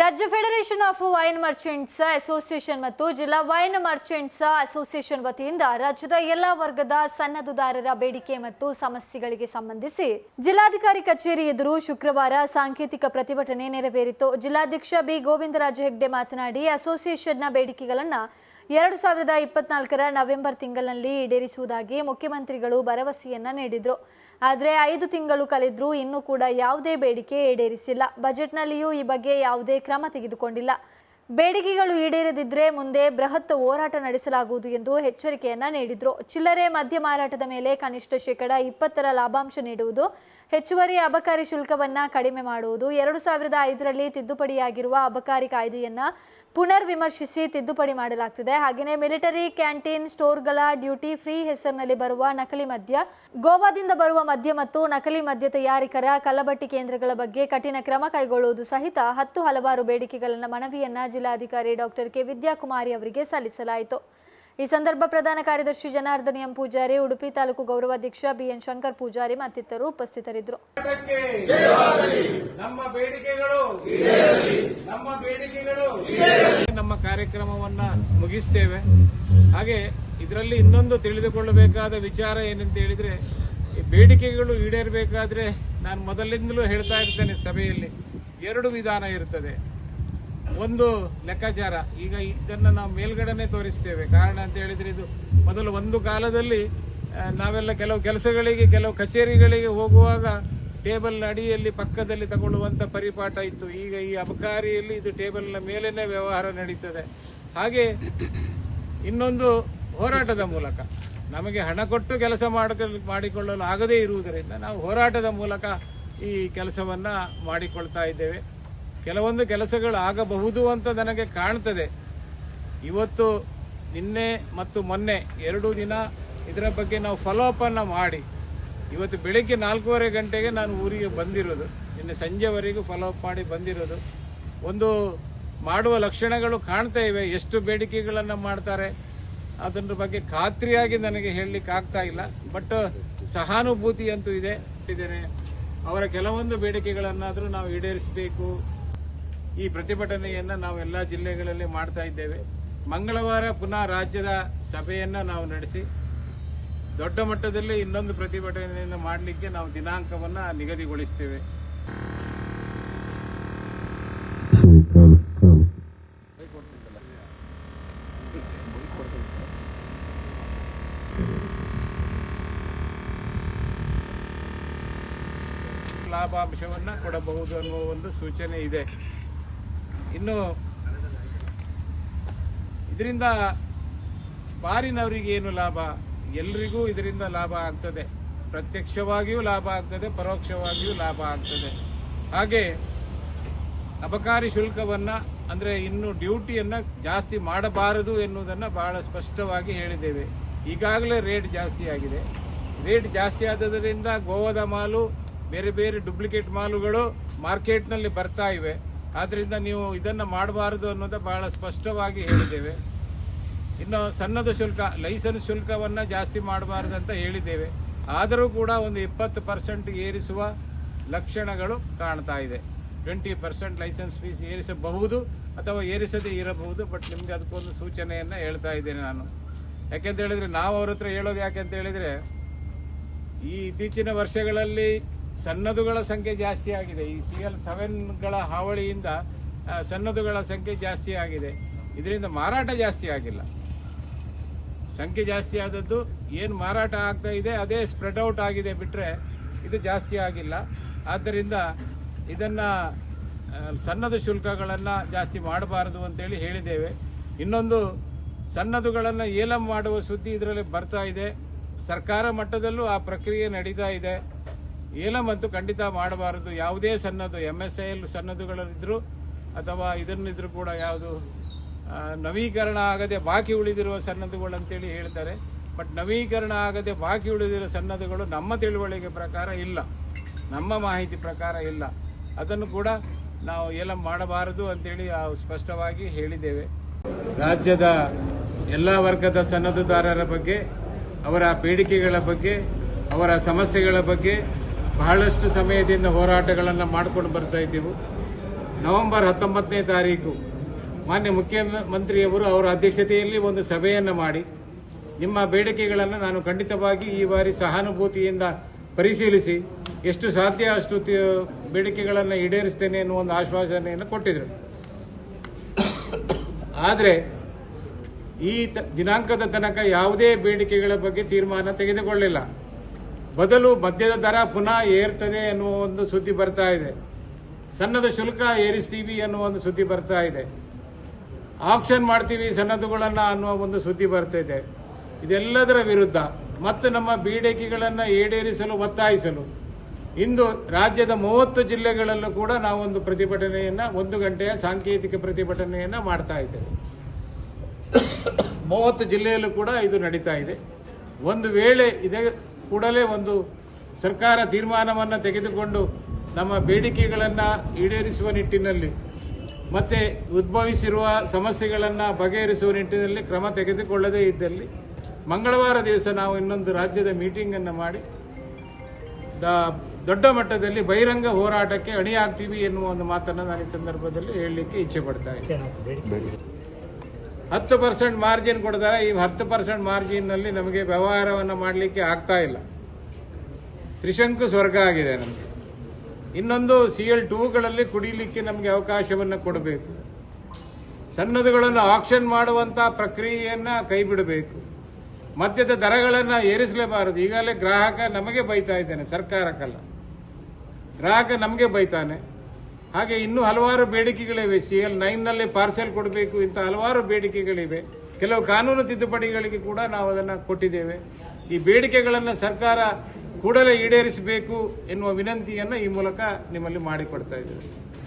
ರಾಜ್ಯ federation of wine merchants association ಮತ್ತು ಜಿಲ್ಲಾ ವೈನ್ ಮರ್ಚೆಂಟ್ಸ್ ಅಸೋಸಿಯೇಷನ್ ವತಿಯಿಂದ ರಾಜ್ಯದ ಎಲ್ಲಾ ವರ್ಗದ ಸನ್ನದುದಾರರ ಬೇಡಿಕೆ ಮತ್ತು ಸಮಸ್ಯೆಗಳಿಗೆ ಸಂಬಂಧಿಸಿ ಜಿಲ್ಲಾಧಿಕಾರಿ ಕಚೇರಿ ಎದುರು ಶುಕ್ರವಾರ ಸಾಂಕೇತಿಕ ಪ್ರತಿಭಟನೆ ನೆರವೇರಿತು. ಜಿಲ್ಲಾಧ್ಯಕ್ಷ ಬಿ. ಗೋವಿಂದರಾಜ ಹೆಗ್ಡೆ ಮಾತನಾಡಿ, ಅಸೋಸಿಯೇಷನ್ನ ಬೇಡಿಕೆಗಳನ್ನು ಎರಡು ಸಾವಿರದ ಇಪ್ಪತ್ನಾಲ್ಕರ ನವೆಂಬರ್ ತಿಂಗಳಲ್ಲಿ ಈಡೇರಿಸುವುದಾಗಿ ಮುಖ್ಯಮಂತ್ರಿಗಳು ಭರವಸೆಯನ್ನ ನೀಡಿದ್ರು. ಆದರೆ ಐದು ತಿಂಗಳು ಕಳೆದರೂ ಇನ್ನೂ ಕೂಡ ಯಾವುದೇ ಬೇಡಿಕೆ ಈಡೇರಿಸಿಲ್ಲ. ಬಜೆಟ್ನಲ್ಲಿಯೂ ಈ ಬಗ್ಗೆ ಯಾವುದೇ ಕ್ರಮ ತೆಗೆದುಕೊಂಡಿಲ್ಲ. ಬೇಡಿಕೆಗಳು ಈಡೇರದಿದ್ದರೆ ಮುಂದೆ ಬೃಹತ್ ಹೋರಾಟ ನಡೆಸಲಾಗುವುದು ಎಂದು ಎಚ್ಚರಿಕೆಯನ್ನ ನೀಡಿದರು. ಚಿಲ್ಲರೆ ಮದ್ಯ ಮಾರಾಟದ ಮೇಲೆ ಕನಿಷ್ಠ ಶೇಕಡ ಇಪ್ಪತ್ತರ ಲಾಭಾಂಶ ನೀಡುವುದು, ಹೆಚ್ಚುವರಿ ಅಬಕಾರಿ ಶುಲ್ಕವನ್ನ ಕಡಿಮೆ ಮಾಡುವುದು, ಎರಡು ಸಾವಿರದ ಐದರಲ್ಲಿ ತಿದ್ದುಪಡಿಯಾಗಿರುವ ಅಬಕಾರಿ ಕಾಯ್ದೆಯನ್ನ ಪುನರ್ ವಿಮರ್ಶಿಸಿ ತಿದ್ದುಪಡಿ ಮಾಡಲಾಗ್ತಿದೆ. ಹಾಗೆಯೇ ಮಿಲಿಟರಿ ಕ್ಯಾಂಟೀನ್ ಸ್ಟೋರ್ಗಳ ಡ್ಯೂಟಿ ಫ್ರೀ ಹೆಸರಿನಲ್ಲಿ ಬರುವ ನಕಲಿ ಮದ್ಯ, ಗೋವಾದಿಂದ ಬರುವ ಮದ್ಯ ಮತ್ತು ನಕಲಿ ಮದ್ಯ ತಯಾರಿಕರ ಕಲ್ಲಬಟ್ಟಿ ಕೇಂದ್ರಗಳ ಬಗ್ಗೆ ಕಠಿಣ ಕ್ರಮ ಕೈಗೊಳ್ಳುವುದು ಸಹಿತ ಹತ್ತು ಹಲವಾರು ಬೇಡಿಕೆಗಳನ್ನು ಮನವಿಯನ್ನ ಜಿಲ್ಲಾಧಿಕಾರಿ ಡಾಕ್ಟರ್ ಕೆ ವಿದ್ಯಾಕುಮಾರಿ ಅವರಿಗೆ ಸಲ್ಲಿಸಲಾಯಿತು. ಈ ಸಂದರ್ಭ ಪ್ರಧಾನ ಕಾರ್ಯದರ್ಶಿ ಜನಾರ್ದನ್ ಎಂ ಪೂಜಾರಿ, ಉಡುಪಿ ತಾಲೂಕು ಗೌರವಾಧ್ಯಕ್ಷ ಬಿಎನ್ ಶಂಕರ್ ಪೂಜಾರಿ ಮತ್ತಿತರರು ಉಪಸ್ಥಿತರಿದ್ದರು. ನಮ್ಮ ಬೇಡಿಕೆಗಳು ನಮ್ಮ ಬೇಡಿಕೆಗಳು ನಮ್ಮ ಕಾರ್ಯಕ್ರಮವನ್ನ ಮುಗಿಸ್ತೇವೆ. ಹಾಗೆ ಇದರಲ್ಲಿ ಇನ್ನೊಂದು ತಿಳಿದುಕೊಳ್ಳಬೇಕಾದ ವಿಚಾರ ಏನಂತ ಹೇಳಿದ್ರೆ ಬೇಡಿಕೆಗಳು ಈಡೇರಬೇಕಾದ್ರೆ ನಾನು ಮೊದಲಿಂದಲೂ ಹೇಳ್ತಾ ಇರ್ತೇನೆ ಸಭೆಯಲ್ಲಿ, ಎರಡು ವಿಧಾನ ಇರ್ತದೆ. ಒಂದು ಲೆಕ್ಕಾಚಾರ. ಈಗ ಇದನ್ನು ನಾವು ಮೇಲ್ಗಡೆನೆ ತೋರಿಸ್ತೇವೆ. ಕಾರಣ ಅಂತ ಹೇಳಿದ್ರೆ ಇದು ಮೊದಲು ಒಂದು ಕಾಲದಲ್ಲಿ ನಾವೆಲ್ಲ ಕೆಲವು ಕೆಲಸಗಳಿಗೆ, ಕೆಲವು ಕಚೇರಿಗಳಿಗೆ ಹೋಗುವಾಗ ಟೇಬಲ್ ಅಡಿಯಲ್ಲಿ ಪಕ್ಕದಲ್ಲಿ ತಗೊಳ್ಳುವಂಥ ಪರಿಪಾಠ ಇತ್ತು. ಈಗ ಈ ಅಬಕಾರಿಯಲ್ಲಿ ಇದು ಟೇಬಲ್ನ ಮೇಲೇನೆ ವ್ಯವಹಾರ ನಡೀತದೆ. ಹಾಗೆ ಇನ್ನೊಂದು ಹೋರಾಟದ ಮೂಲಕ. ನಮಗೆ ಹಣ ಕೊಟ್ಟು ಕೆಲಸ ಮಾಡಿಕೊಳ್ಳ ಮಾಡಿಕೊಳ್ಳಲು ಆಗದೇ ಇರುವುದರಿಂದ ನಾವು ಹೋರಾಟದ ಮೂಲಕ ಈ ಕೆಲಸವನ್ನ ಮಾಡಿಕೊಳ್ತಾ ಇದ್ದೇವೆ. ಕೆಲವೊಂದು ಕೆಲಸಗಳು ಆಗಬಹುದು ಅಂತ ನನಗೆ ಕಾಣ್ತದೆ. ಇವತ್ತು, ನಿನ್ನೆ ಮತ್ತು ಮೊನ್ನೆ ಎರಡು ದಿನ ಇದರ ಬಗ್ಗೆ ನಾವು ಫಾಲೋ ಅನ್ನ ಮಾಡಿ. ಇವತ್ತು ಬೆಳಿಗ್ಗೆ ನಾಲ್ಕೂವರೆ ಗಂಟೆಗೆ ನಾನು ಊರಿಗೆ ಬಂದಿರೋದು. ನಿನ್ನೆ ಸಂಜೆವರೆಗೂ ಫಾಲೋ ಅಪ್ ಮಾಡಿ ಬಂದಿರೋದು. ಒಂದು ಮಾಡುವ ಲಕ್ಷಣಗಳು ಕಾಣ್ತಾ ಇವೆ. ಎಷ್ಟು ಬೇಡಿಕೆಗಳನ್ನು ಮಾಡ್ತಾರೆ, ಅದರ ಬಗ್ಗೆ ಖಾತ್ರಿಯಾಗಿ ನನಗೆ ಹೇಳಲಿಕ್ಕೆ ಆಗ್ತಾ ಇಲ್ಲ. ಬಟ್ ಸಹಾನುಭೂತಿ ಅಂತೂ ಇದೆ ಅವರ ಕೆಲವೊಂದು ಬೇಡಿಕೆಗಳನ್ನಾದರೂ ನಾವು ಈಡೇರಿಸಬೇಕು. ಈ ಪ್ರತಿಭಟನೆಯನ್ನು ನಾವು ಎಲ್ಲ ಜಿಲ್ಲೆಗಳಲ್ಲಿ ಮಾಡ್ತಾ ಇದ್ದೇವೆ. ಮಂಗಳವಾರ ಪುನಃ ರಾಜ್ಯದ ಸಭೆಯನ್ನು ನಾವು ನಡೆಸಿ, ದೊಡ್ಡ ಮಟ್ಟದಲ್ಲಿ ಇನ್ನೊಂದು ಪ್ರತಿಭಟನೆಯನ್ನು ಮಾಡಲಿಕ್ಕೆ ನಾವು ದಿನಾಂಕವನ್ನು ನಿಗದಿಗೊಳಿಸ್ತೇವೆ ಲಾಭಾಂಶವನ್ನು ಕೊಡಬಹುದು ಅನ್ನುವ ಒಂದು ಸೂಚನೆ ಇದೆ. ಇನ್ನು ಇದರಿಂದ ಬಾರಿನವರಿಗೆ ಏನು ಲಾಭ? ಎಲ್ರಿಗೂ ಇದರಿಂದ ಲಾಭ ಆಗ್ತದೆ. ಪ್ರತ್ಯಕ್ಷವಾಗಿಯೂ ಲಾಭ ಆಗ್ತದೆ, ಪರೋಕ್ಷವಾಗಿಯೂ ಲಾಭ ಆಗ್ತದೆ. ಹಾಗೆ ಅಬಕಾರಿ ಶುಲ್ಕವನ್ನ, ಅಂದ್ರೆ ಇನ್ನು ಡ್ಯೂಟಿಯನ್ನು ಜಾಸ್ತಿ ಮಾಡಬಾರದು ಎನ್ನುವುದನ್ನು ಬಹಳ ಸ್ಪಷ್ಟವಾಗಿ ಹೇಳಿದ್ದೇವೆ. ಈಗಾಗಲೇ ರೇಟ್ ಜಾಸ್ತಿ ಆಗಿದೆ. ರೇಟ್ ಜಾಸ್ತಿ ಆದದರಿಂದ ಗೋವಾದ ಮಾಲು, ಬೇರೆ ಬೇರೆ ಡುಪ್ಲಿಕೇಟ್ ಮಾಲುಗಳು ಮಾರ್ಕೆಟ್ನಲ್ಲಿ ಬರ್ತಾ ಇವೆ. ಆದ್ರಿಂದ ನೀವು ಇದನ್ನ ಮಾಡಬಾರದು ಅನ್ನೋದು ಬಹಳ ಸ್ಪಷ್ಟವಾಗಿ ಹೇಳಿದ್ದೇವೆ. ಇನ್ನು ಸಣ್ಣದು ಶುಲ್ಕ, ಲೈಸೆನ್ಸ್ ಶುಲ್ಕವನ್ನ ಜಾಸ್ತಿ ಮಾಡಬಾರದು ಅಂತ ಹೇಳಿದ್ದೇವೆ. ಆದರೂ ಕೂಡ ಒಂದು ಇಪ್ಪತ್ತು ಪರ್ಸೆಂಟ್ ಏರಿಸುವ ಲಕ್ಷಣಗಳು ಕಾಣ್ತಾ ಇದೆ. ಟ್ವೆಂಟಿ ಪರ್ಸೆಂಟ್ ಲೈಸೆನ್ಸ್ ಫೀಸ್ ಏರಿಸಬಹುದು ಅಥವಾ ಏರಿಸದೇ ಇರಬಹುದು, ಬಟ್ ನಿಮ್ಗೆ ಅದಕ್ಕೊಂದು ಸೂಚನೆಯನ್ನ ಹೇಳ್ತಾ ಇದ್ದೇನೆ ನಾನು. ಯಾಕೆಂತ ಹೇಳಿದ್ರೆ ನಾವು ಅವ್ರ ಹತ್ರ ಹೇಳೋದು ಯಾಕೆ ಅಂತ ಹೇಳಿದ್ರೆ, ಈ ಇತ್ತೀಚಿನ ವರ್ಷಗಳಲ್ಲಿ ಸನ್ನದುಗಳ ಸಂಖ್ಯೆ ಜಾಸ್ತಿ ಆಗಿದೆ. ಈ ಸಿ ಎಲ್ ಸೆವೆನ್ಗಳ ಹಾವಳಿಯಿಂದ ಸನ್ನದುಗಳ ಸಂಖ್ಯೆ ಜಾಸ್ತಿ ಆಗಿದೆ. ಇದರಿಂದ ಮಾರಾಟ ಜಾಸ್ತಿ ಆಗಿಲ್ಲ. ಸಂಖ್ಯೆ ಜಾಸ್ತಿ ಆದದ್ದು ಏನು ಮಾರಾಟ ಆಗ್ತಾ ಇದೆ, ಅದೇ ಸ್ಪ್ರೆಡ್ ಔಟ್ ಆಗಿದೆ ಬಿಟ್ಟರೆ ಇದು ಜಾಸ್ತಿ ಆಗಿಲ್ಲ. ಆದ್ದರಿಂದ ಇದನ್ನು ಸನ್ನದು ಶುಲ್ಕಗಳನ್ನು ಜಾಸ್ತಿ ಮಾಡಬಾರದು ಅಂತೇಳಿ ಹೇಳಿದ್ದೇವೆ. ಇನ್ನೊಂದು ಸನ್ನದುಗಳನ್ನು ಏಲಂ ಮಾಡುವ ಸುದ್ದಿ ಇದರಲ್ಲಿ ಬರ್ತಾ ಇದೆ. ಸರ್ಕಾರ ಮಟ್ಟದಲ್ಲೂ ಆ ಪ್ರಕ್ರಿಯೆ ನಡೀತಾ ಇದೆ. ಏಲಂ ಅಂತೂ ಖಂಡಿತ ಮಾಡಬಾರದು. ಯಾವುದೇ ಸನ್ನದು ಎಂ ಎಸ್ ಐ ಎಲ್ ಸನ್ನದ್ದುಗಳಿದ್ರು ಅಥವಾ ಇದನ್ನಿದ್ರು ಕೂಡ ಯಾವುದು ನವೀಕರಣ ಆಗದೆ ಬಾಕಿ ಉಳಿದಿರುವ ಸನ್ನದುಗಳು ಅಂತೇಳಿ ಹೇಳ್ತಾರೆ. ಬಟ್ ನವೀಕರಣ ಆಗದೆ ಬಾಕಿ ಉಳಿದಿರುವ ಸನ್ನದುಗಳು ನಮ್ಮ ತಿಳುವಳಿಕೆ ಪ್ರಕಾರ ಇಲ್ಲ. ನಮ್ಮ ಮಾಹಿತಿ ಪ್ರಕಾರ ಇಲ್ಲ. ಅದನ್ನು ಕೂಡ ನಾವು ಎಲ್ಲ ಮಾಡಬಾರದು ಅಂತೇಳಿ ಸ್ಪಷ್ಟವಾಗಿ ಹೇಳಿದ್ದೇವೆ. ರಾಜ್ಯದ ಎಲ್ಲ ವರ್ಗದ ಸನ್ನದುದಾರರ ಬಗ್ಗೆ, ಅವರ ಬೇಡಿಕೆಗಳ ಬಗ್ಗೆ, ಅವರ ಸಮಸ್ಯೆಗಳ ಬಗ್ಗೆ ಬಹಳಷ್ಟು ಸಮಯದಿಂದ ಹೋರಾಟಗಳನ್ನು ಮಾಡಿಕೊಂಡು ಬರ್ತಾ ಇದ್ದೀವಿ. ನವೆಂಬರ್ ಹತ್ತೊಂಬತ್ತನೇ ತಾರೀಕು ಮಾನ್ಯ ಮುಖ್ಯಮಂತ್ರಿಯವರು ಅವರ ಅಧ್ಯಕ್ಷತೆಯಲ್ಲಿ ಒಂದು ಸಭೆಯನ್ನು ಮಾಡಿ ನಿಮ್ಮ ಬೇಡಿಕೆಗಳನ್ನು ನಾನು ಖಂಡಿತವಾಗಿ ಈ ಬಾರಿ ಸಹಾನುಭೂತಿಯಿಂದ ಪರಿಶೀಲಿಸಿ ಎಷ್ಟು ಸಾಧ್ಯ ಅಷ್ಟು ಬೇಡಿಕೆಗಳನ್ನು ಈಡೇರಿಸ್ತೇನೆ ಎನ್ನುವ ಒಂದು ಆಶ್ವಾಸನೆಯನ್ನು ಕೊಟ್ಟಿದ್ದರು ಆದರೆ ಈ ದಿನಾಂಕದ ತನಕ ಯಾವುದೇ ಬೇಡಿಕೆಗಳ ಬಗ್ಗೆ ತೀರ್ಮಾನ ತೆಗೆದುಕೊಳ್ಳಿಲ್ಲ. ಬದಲು ಮದ್ಯದ ದರ ಪುನಃ ಏರ್ತದೆ ಎನ್ನುವ ಒಂದು ಸುದ್ದಿ ಬರ್ತಾ ಇದೆ. ಸಣ್ಣದ ಶುಲ್ಕ ಏರಿಸ್ತೀವಿ ಅನ್ನುವ ಒಂದು ಸುದ್ದಿ ಬರ್ತಾ ಇದೆ. ಆಕ್ಷನ್ ಮಾಡ್ತೀವಿ ಸನ್ನದುಗಳನ್ನು ಅನ್ನುವ ಒಂದು ಸುದ್ದಿ ಬರ್ತಾ ಇದೆ. ಇದೆಲ್ಲದರ ವಿರುದ್ಧ ಮತ್ತು ನಮ್ಮ ಬೇಡಿಕೆಗಳನ್ನು ಈಡೇರಿಸಲು, ಒತ್ತಾಯಿಸಲು ಇಂದು ರಾಜ್ಯದ ಮೂವತ್ತು ಜಿಲ್ಲೆಗಳಲ್ಲೂ ಕೂಡ ನಾವೊಂದು ಪ್ರತಿಭಟನೆಯನ್ನ, ಒಂದು ಗಂಟೆಯ ಸಾಂಕೇತಿಕ ಪ್ರತಿಭಟನೆಯನ್ನ ಮಾಡ್ತಾ ಇದ್ದೇವೆ. ಮೂವತ್ತು ಜಿಲ್ಲೆಯಲ್ಲೂ ಕೂಡ ಇದು ನಡೀತಾ ಇದೆ. ಒಂದು ವೇಳೆ ಇದೇ ಕೂಡಲೇ ಒಂದು ಸರ್ಕಾರ ತೀರ್ಮಾನವನ್ನು ತೆಗೆದುಕೊಂಡು ನಮ್ಮ ಬೇಡಿಕೆಗಳನ್ನು ಈಡೇರಿಸುವ ನಿಟ್ಟಿನಲ್ಲಿ ಮತ್ತೆ ಉದ್ಭವಿಸಿರುವ ಸಮಸ್ಯೆಗಳನ್ನು ಬಗೆಹರಿಸುವ ನಿಟ್ಟಿನಲ್ಲಿ ಕ್ರಮ ತೆಗೆದುಕೊಳ್ಳದೇ ಇದ್ದಲ್ಲಿ ಮಂಗಳವಾರ ದಿವಸ ನಾವು ಇನ್ನೊಂದು ರಾಜ್ಯದ ಮೀಟಿಂಗನ್ನು ಮಾಡಿ ದ- ದೊಡ್ಡ ಮಟ್ಟದಲ್ಲಿ ಬಹಿರಂಗ ಹೋರಾಟಕ್ಕೆ ಅಣಿಯಾಗ್ತೀವಿ ಎನ್ನುವ ಒಂದು ಮಾತನ್ನು ನಾನು ಈ ಸಂದರ್ಭದಲ್ಲಿ ಹೇಳಲಿಕ್ಕೆ ಇಚ್ಛೆ ಪಡ್ತಾ ಇದ್ದೀನಿ. ಹತ್ತು ಪರ್ಸೆಂಟ್ ಮಾರ್ಜಿನ್ ಕೊಡ್ತಾರೆ. ಈ ಹತ್ತು ಪರ್ಸೆಂಟ್ ಮಾರ್ಜಿನ್ನಲ್ಲಿ ನಮಗೆ ವ್ಯವಹಾರವನ್ನು ಮಾಡಲಿಕ್ಕೆ ಆಗ್ತಾ ಇಲ್ಲ. ತ್ರಿಶಂಕು ಸ್ವರ್ಗ ಆಗಿದೆ ನಮಗೆ. ಇನ್ನೊಂದು ಸಿ ಎಲ್ ಟೂಗಳಲ್ಲಿ ಕುಡಿಲಿಕ್ಕೆ ನಮಗೆ ಅವಕಾಶವನ್ನು ಕೊಡಬೇಕು. ಸನ್ನದುಗಳನ್ನು ಆಕ್ಷನ್ ಮಾಡುವಂಥ ಪ್ರಕ್ರಿಯೆಯನ್ನು ಕೈ ಬಿಡಬೇಕು ಮದ್ಯದ ದರಗಳನ್ನು ಏರಿಸಲೇಬಾರದು. ಈಗಾಗಲೇ ಗ್ರಾಹಕ ನಮಗೆ ಬೈತಾ ಇದ್ದಾನೆ, ಸರ್ಕಾರಕ್ಕಲ್ಲ. ಗ್ರಾಹಕ ನಮಗೆ ಬೈತಾನೆ. ಹಾಗೆ ಇನ್ನೂ ಹಲವಾರು ಬೇಡಿಕೆಗಳಿವೆ. ಸಿ ಎಲ್ ನೈನ್ನಲ್ಲಿ ಪಾರ್ಸೆಲ್ ಕೊಡಬೇಕು ಇಂಥ ಹಲವಾರು ಬೇಡಿಕೆಗಳಿವೆ. ಕೆಲವು ಕಾನೂನು ತಿದ್ದುಪಡಿಗಳಿಗೆ ಕೂಡ ನಾವು ಅದನ್ನು ಕೊಟ್ಟಿದ್ದೇವೆ. ಈ ಬೇಡಿಕೆಗಳನ್ನು ಸರ್ಕಾರ ಕೂಡಲೇ ಈಡೇರಿಸಬೇಕು ಎನ್ನುವ ವಿನಂತಿಯನ್ನು ಈ ಮೂಲಕ ನಿಮ್ಮಲ್ಲಿ ಮಾಡಿಕೊಡ್ತಾ ಇದ್ದೇವೆ.